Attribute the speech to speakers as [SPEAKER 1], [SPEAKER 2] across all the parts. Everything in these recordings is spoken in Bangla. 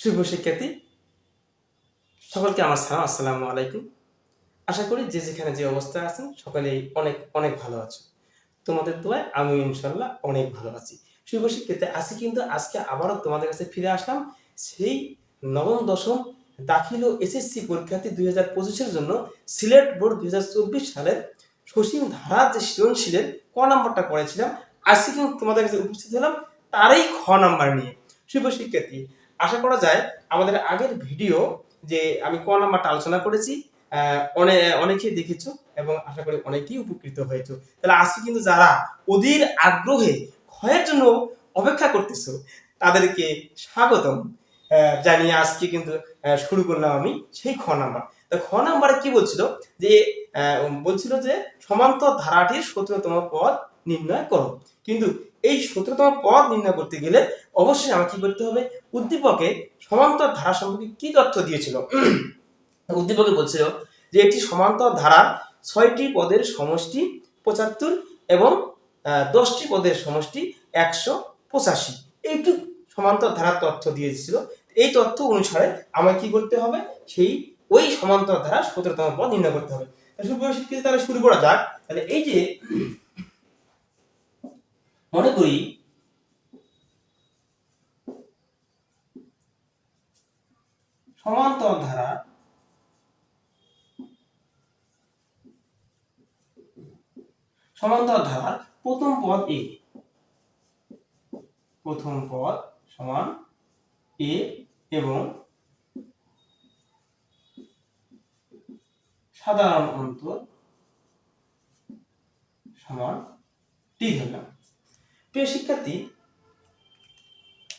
[SPEAKER 1] শুভ শিক্ষার্থী, সকলকে আমার সালাম, আসসালামু আলাইকুম। আশা করি যে যেখানে যে অবস্থায় আছেন, সকলেই অনেক অনেক ভালো আছো তোমাদের দোয়ায় আমি ইনশাল্লাহ অনেক ভালো আছি। শুভ শিক্ষার্থী, আজকে কিন্তু আজকে আবারও তোমাদের কাছে ফিরে আসলাম সেই নবম, দশম দাখিল ও এসএসসি পরীক্ষার্থী দুই হাজার পঁচিশের জন্য সিলেট বোর্ড দুই হাজার চব্বিশ সালের সসীম ধারা যে সৃজনশীলের ক নাম্বারটা করেছিলাম আজকে কিন্তু তোমাদের কাছে উপস্থিত হলাম তারই খ নাম্বার নিয়ে। শুভ শিক্ষার্থী আশা করা যায় আমাদের আগের ভিডিও যে আমি ক নাম্বারটা আলোচনা করেছি অনেকেই দেখেছ এবং আশা করি অনেকেই উপকৃত হয়েছো। তাহলে আজকে কিন্তু যারা অধীর আগ্রহে ক্ষয়ের জন্য অপেক্ষা করতেছো, তাদেরকে স্বাগতম। জানিয়ে আজকে কিন্তু শুরু করলাম আমি সেই খ নাম্বার। তো খ নাম্বারে কি বলছিল? যে বলছিল যে সমান্তর ধারাটির সতেরোতম পদ নির্ণয় করো। কিন্তু এই সতেরোতম পদ নির্ণয় করতে গেলে অবশ্যই আমাকে কি করতে হবে? উদ্দীপকে সমান্তর ধারা সম্পর্কে কি তথ্য দিয়েছিল? উদ্দীপকে বলছিল যে একটি সমান্তর ধারার ছয়টি পদের সমষ্টি পঁচাত্তর এবং দশটি পদের সমষ্টি একশো পঁচাশি। এইটু সমান্তর ধারার তথ্য দিয়েছিল। এই তথ্য অনুসারে আমায় কি করতে হবে? সেই, ওই সমান্তর ধারা সতেরোতম পদ নির্ণয় করতে হবে। তাহলে তাহলে শুরু করা যাক। তাহলে এই যে মনে করি সমান্তর ধারা সমান্তর ধারার প্রথম পদ এ প্রথম পদ সমান এ এবং সাধারণ অন্তর সমান টি ধরলাম। প্রিয় শিক্ষার্থী,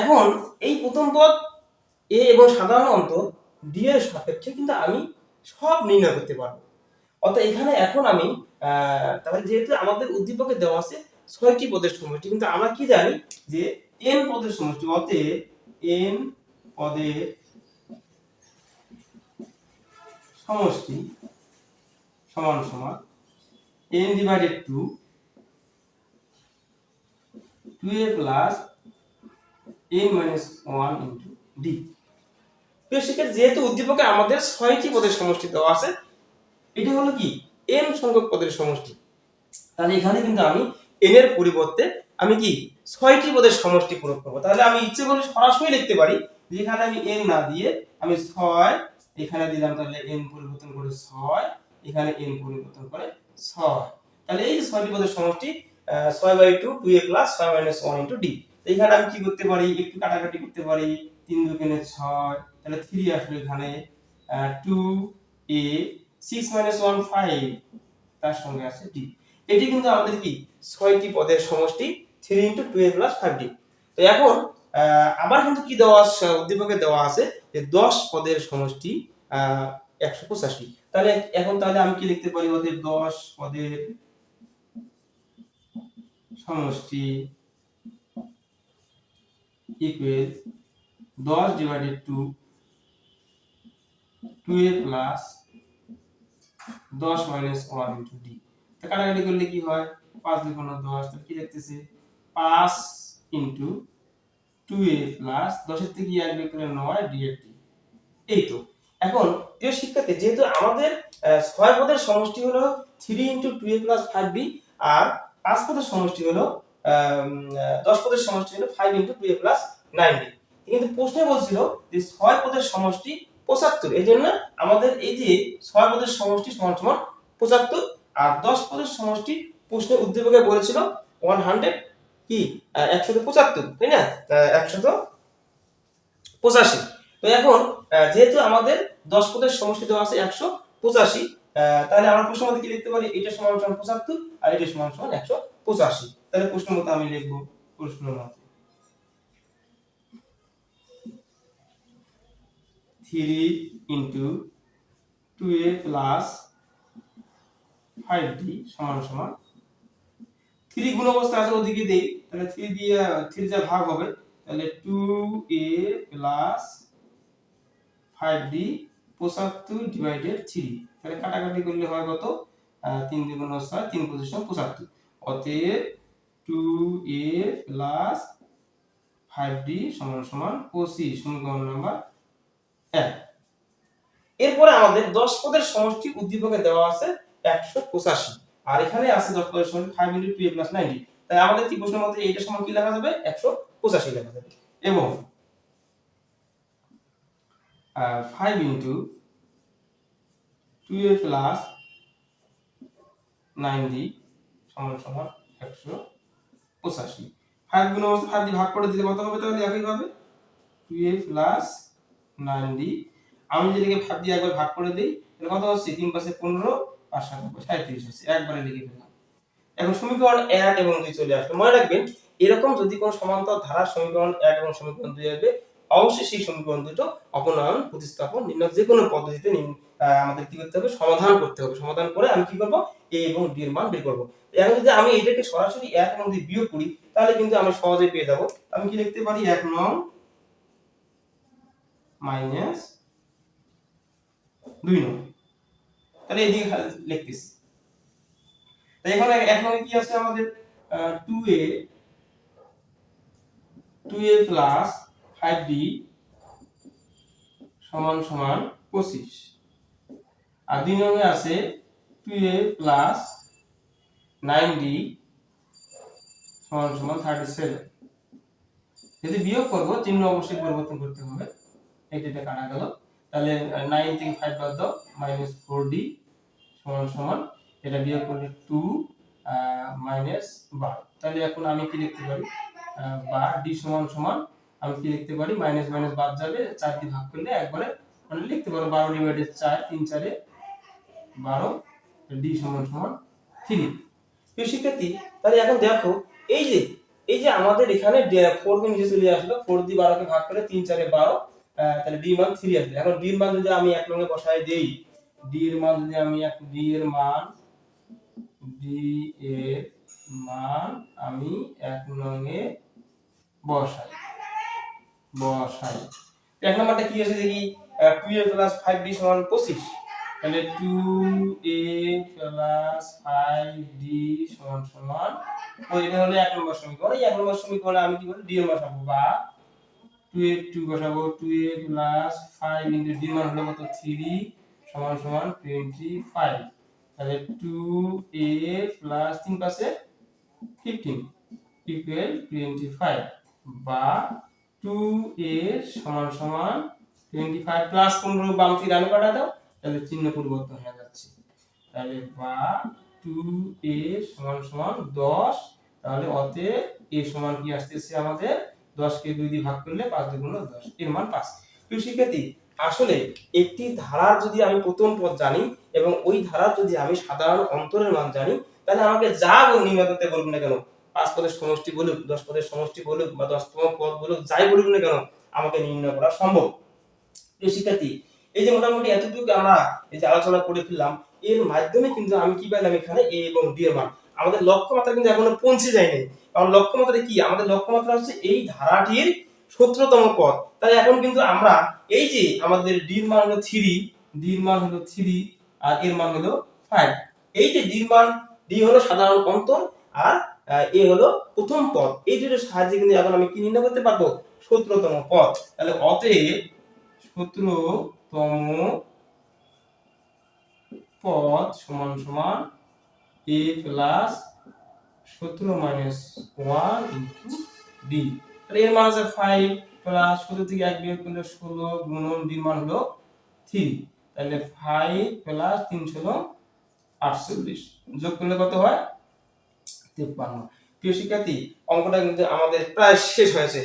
[SPEAKER 1] এখন এই প্রথম পদ এ এবং সাধারণ অন্তর ডি এর সাপেক্ষে কিন্তু আমি সব নির্ণয় করতে পারব। অর্থাৎ এখানে এখন আমি তাহলে যেহেতু আমাদের উদ্দীপকে দেওয়া আছে ছয়টি পদের সমষ্টি, কিন্তু আমরা কি জানি যে এন পদের সমষ্টি, অতএব এন পদের সমষ্টি সমান সমান N divided two two A plus N minus one into D প্রিয় শিক্ষার্থী যেহেতু উদ্দীপকে আমাদের ছয়টি পদের সমষ্টি দেওয়া আছে, এটি হলো কি? এন সংখ্যক পদের সমষ্টি। তাহলে এখানে কিন্তু আমি এন এর পরিবর্তে আমি কি? ছয়টি পদের সমষ্টি প্রয়োগ করব। তাহলে আমি ইচ্ছে করলে সরাসরি লিখতে পারি যেখানে আমি এন না দিয়ে আমি ছয়, এখানে দিলাম তাহলে এন পরিবর্তন করে ছয়, এখানে এন পরিবর্তন করে ছয়। তাহলে এই ছয়টি পদের সমষ্টি ছয় by two two A plus ছয় মাইনাস ওয়ান ইন্টু ডি এখানে আমি কি করতে পারি? একটু কাটাকাটি করতে পারি। তিন দুগুণে ছয়, তাহলে থ্রি আসবে এখানে। Two A six minus one five তার সঙ্গে আছে ডি এটি কিন্তু আমাদের কি? ছয়টি পদের সমষ্টি three into two A plus five D তো এখন আবার কিন্তু কি দেওয়া আছে? উদ্দীপকে দেওয়া আছে যে দশ পদের সমষ্টি একশো পঁচাশি। তাহলে এখন তাহলে আমি কি লিখতে পারি? ওদের দশ পদের সমষ্টি ইকুয়াল দশ divided two two A plus দশ মাইনাস ওয়ান ইন্টু ডি তা কাটাকাটি করলে কি হয়? পাঁচ কোনো দশ, তাহলে কি দেখতেছে? পাঁচ ইন্টু টু এ প্লাস দশের থেকে এক বিয়োগ করলে নয় ডি এর টি এই তো। এখন প্রিয় শিক্ষার্থী, যেহেতু আমাদের ছয় পদের সমষ্টি হলো three into two A plus five B আর পাঁচ পদের সমষ্টি হলো দশ পদের সমষ্টি হলো five into two A plus nine B কিন্তু প্রশ্নে বলছিল যে ছয় পদের সমষ্টি পঁচাত্তর, এই জন্য আমাদের এই যে ছয় পদের সমষ্টি সমান সমান পঁচাত্তর, আর দশ পদের সমষ্টি প্রশ্নের উদ্দীপকে বলেছিল ওয়ান হান্ড্রেড কি? একশত পঁচাত্তর, তাই না? একশত পঁচাশি। তো এখন যেহেতু আমাদের দশ পদের সমষ্টি দেওয়া আছে একশো পঁচাশি তাহলে আমরা প্রশ্ন মধ্যে কি লিখতে পারি? এটা সমান সমান পঁচাত্তর আর এটা সমান সমান একশো পঁচাশি। তাহলে প্রশ্ন মতো আমি লিখব প্রশ্ন মতে। Three into two A plus five D সমান সমান। থ্রি গুণ অবস্থা আছে ওদিকে দেই। তাহলে থ্রি দিয়ে থ্রি যা ভাগ হবে। তাহলে two A plus five D পঁচাত্তর ডিভাইডেড থ্রি তাহলে কাটাকাটি করলে হয় কত? তিন দ্বিগুণ ছয় তিন পঁচিশ পঁচাত্তর। অতএব two A plus five D সমান সমান পঁচিশ, সমীকরণ নাম্বার এক। এরপরে আমাদের দশ পদের সমষ্টি উদ্দীপকে দেওয়া আছে একশো পঁচাশি। আর এখানে আছে দশ পদের সমষ্টি five into two A plus ninety তাই আমাদের ত্রিভুজের মধ্যে এইটা সমান কি লেখা যাবে? একশো পঁচাশি লেখা যাবে। এবং five into two A plus ninety সমান সমান একশো পঁচাশি। ফাইভ গুণ ফাইভ দিয়ে ভাগ করে দিলে কত হবে তাহলে একইভাবে? Two A plus nine D আমি এটাকে ফাইভ দিয়ে একবার ভাগ করে দিই, তাহলে কত হচ্ছে? তিন পাশে পনেরো, পাঁচ সাত সাঁত্রিশ হচ্ছে। একবারে লিখে ফেললাম। এখন সমীকরণ এক এবং দুই চলে আসবে মনে রাখবেন, এরকম যদি কোনো সমান্তর ধারার সমীকরণ এক এবং সমীকরণ দুই আসবে অবশ্যই সেই সমীকরণ দুটো অপনয়ন প্রতিস্থাপন, নির্ণয় যে কোনো পদ্ধতিতে আমাদের কি করতে হবে? সমাধান করতে হবে। সমাধান করে আমি কি করব? এ এবং ডি এর মান বের করব। এখন যদি আমি এটাকে সরাসরি এক এবং দুই বিয়োগ করি, তাহলে কিন্তু আমি সহজেই পেয়ে যাব। আমি কি লিখতে পারি? এক নং মাইনাস দুই নং। তাহলে এদিকে লিখতেছি। তাই এখন এক নং কি আছে আমাদের? Two A two A plus five D সমান সমান পঁচিশ। আর দুই নঙ্গে আছে two A plus nine D সমান সমান থার্টি সেভেন যদি বিয়োগ করব চিহ্ন অবশ্যই পরিবর্তন করতে হবে। এইটা কাটা গেল। তাহলে নাইন থেকে ফাইভ বাদ দাও মাইনাস ফোর ডি সমান সমান এটা বিয়োগ করলে টু মাইনাস বার। তাহলে এখন আমি কি লিখতে পারি? আহ, বা ডি সমান সমান আমি কি লিখতে পারি? মাইনাস মাইনাস বাদ যাবে চার দিয়ে ভাগ করলে একবারে মানে লিখতে পারো, বারো ডিভাইডেড চার, তিন, চারে বারো ডি সমান সমান থ্রি প্রিয় শিক্ষার্থী তাহলে এখন দেখো, এই যে এই যে আমাদের এখানে ফোর কে নিচে চলে আসলো ফোর দিয়ে বারোকে ভাগ করে তিন, চারে বারো তাহলে ডি মান থ্রি আসবে। এখন ডি এর মান যদি আমি এক নঙ্গে বসাই দেই ডি এর মান যদি আমি এক ডি এর মান ডি এর মান আমি এক নঙ্গে বসাই। বসাই এক নম্বরটা কি আছে দেখি? Two A plus five D সমান পঁচিশ। তাহলে two A plus five D সমান সমান এটা হলো এক নম্বর সমীকরণ। এই এক নম্বর সমীকরণে আমি কি বলি ডি এর বসাবো বা টু এ টু বসাবো। Two A plus five into D মান হলো কত? থ্রি সমান সমান টোয়েন্টি ফাইভ তাহলে টু এ প্লাস তিন পাশে ফিফটিন ইকুয়াল টোয়েন্টি ফাইভ বা টু এ সমান সমান টোয়েন্টি ফাইভ প্লাস পনেরো বাম থেকে ডানে কাটা দাও, তাহলে চিহ্ন পরিবর্তন হয়ে যাচ্ছে। তাহলে বা টু এ সমান সমান দশ, তাহলে অতে এ সমান কি আসতেছে আমাদের? দশকে দুই দিয়ে ভাগ করলে পাঁচ দুগুণ দশ, এর মান পাঁচ। প্রিয় শিক্ষার্থী, আসলে একটি ধারার যদি আমি প্রথম পদ জানি এবং ওই ধারার যদি আমি সাধারণ অন্তরের মান জানি, তাহলে আমাকে যা নির্ণয় বলুন না কেন? পাঁচ পদের সমষ্টি বলুক, দশ পদের সমষ্টি বলুক বা দশতম পদ বলুক, যাই বলুক না কেন, আমাকে নির্ণয় করা সম্ভব। প্রিয় শিক্ষার্থী, এই যে মোটামুটি এতটুকু আমরা এই যে আলোচনা করে ফেললাম, এর মাধ্যমে কিন্তু আমি কি পেলাম এখানে? এ এবং ডি এর মান। আমাদের লক্ষ্যমাত্রা কিন্তু এখনও পৌঁছে যায়নি। কারণ লক্ষ্যমাত্রা কি? আমাদের লক্ষ্যমাত্রা হচ্ছে এই ধারাটির সতেরোতম পদ। তাই এখন কিন্তু আমরা এই যে আমাদের ডি এর মান হলো থ্রি, ডি এর মান হলো থ্রি, আর এর মান হলো ফাইভ। এই যে ডি এর মান, ডি হলো সাধারণ অন্তর, আর এ হলো প্রথম পদ। এই দুটোর সাহায্যে কিন্তু এখন আমি কি নির্ণয় করতে পারব? সতেরোতম পদ। তাহলে অতএব সতেরোতম পদ সমান সমান এ প্লাস সতেরো মাইনাস ওয়ান ইন্টু ডি তাহলে এর মান আছে ফাইভ প্লাস সতেরো থেকে এক বিয়োগ করলে ষোলো গুণন ডির মান হলো থ্রি তাহলে ফাইভ প্লাস তিন ষোলো আটচল্লিশ। যোগ করলে কত হয়? তিপ্পান্ন। প্রিয় শিক্ষার্থী, অঙ্কটা কিন্তু আমাদের প্রায় শেষ হয়েছে।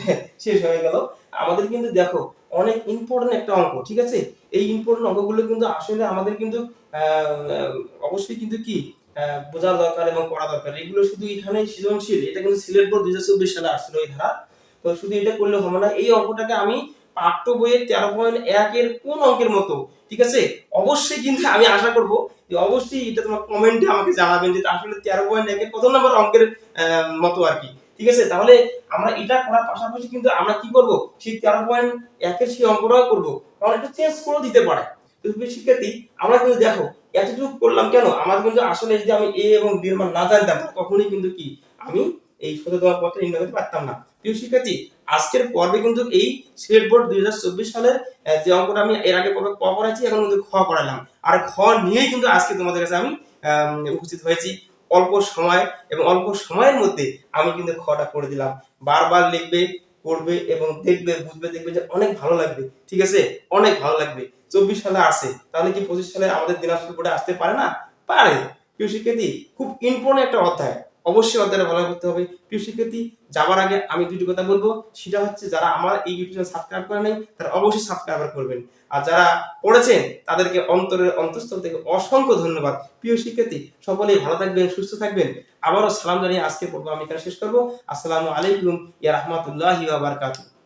[SPEAKER 1] শেষ হয়ে গেল। আমাদের কিন্তু দেখো, অনেক ইম্পর্টেন্ট একটা অঙ্ক, ঠিক আছে? এই ইম্পর্টেন্ট অঙ্কগুলো কিন্তু আসলে আমাদের কিন্তু অবশ্যই কিন্তু কি বোঝা দরকার এবং করা দরকার। এগুলো শুধু এখানে সৃজনশীল, এটা কিন্তু সিলেট বোর্ড দুই হাজার চব্বিশ সালে আসছিল এই ধারা। তো শুধু এটা করলে হবে না, এই অঙ্কটাকে আমি পাঠ্য বইয়ের তেরো পয়েন্ট একের কোন অঙ্কের মতো, ঠিক আছে? অবশ্যই কিন্তু আমি আশা করব যে অবশ্যই এটা তোমার কমেন্টে আমাকে জানাবেন যে আসলে তেরো পয়েন্ট একের কত নম্বর অঙ্কের মতো আর কি, ঠিক আছে? তাহলে আমরা এটা করার পাশাপাশি কিন্তু আমরা কি করব? সেই তেরো পয়েন্ট একের সেই অঙ্কটাও করব। কারণ এটা চেঞ্জ করে দিতে পারে। শিক্ষার্থী আমরা কিন্তু দেখো, এতটুকু করলাম কেন? আমার কিন্তু আসলে যদি আমি এ এবং বি এর মান না জানতাম কখনোই কিন্তু কি? আমি এই শততম পত্র নির্ণয় করতে পারতাম না। প্রিয় শিক্ষার্থী আজকের পর্বে কিন্তু এই সিলেট বোর্ড দুই হাজার চব্বিশ সালের যে অঙ্কটা আমি এর আগে পর্বে ক পড়াইছি এখন কিন্তু খ পড়ালাম আর খ নিয়েই কিন্তু আজকে তোমাদের কাছে আমি আম, উপস্থিত হয়েছি। অল্প সময় এবং অল্প সময়ের মধ্যে আমি কিন্তু খটা করে দিলাম। বারবার লিখবে পড়বে এবং দেখবে বুঝবে দেখবে যে অনেক ভালো লাগবে। ঠিক আছে? অনেক ভালো লাগবে। চব্বিশ সালে আসে। তাহলে কি পঁচিশ সালে আমাদের দিনাজপুর বোর্ডে আসতে পারে না? পারে। প্রিয় শিক্ষার্থী খুব ইম্পর্টেন্ট একটা অধ্যায়। অবশ্যই অধ্যায়টা ভালো করতে হবে। প্রিয় শিক্ষার্থী, যাবার আগে আমি দুটি কথা বলব। সেটা হচ্ছে, যারা আমার এই ইউটিউব চ্যানেল সাবস্ক্রাইব করে নাই, তারা অবশ্যই সাবস্ক্রাইব করবেন। আর যারা পড়েছেন, তাদেরকে অন্তরের অন্তঃস্থল থেকে অসংখ্য ধন্যবাদ। প্রিয় শিক্ষার্থী, সকলেই ভালো থাকবেন, সুস্থ থাকবেন। আবারও সালাম জানিয়ে আজকে পর্ব আমি এখানে শেষ করব। আসসালামু আলাইকুম, ইয়া রহমতুল্লাহি বারাকাতুহু।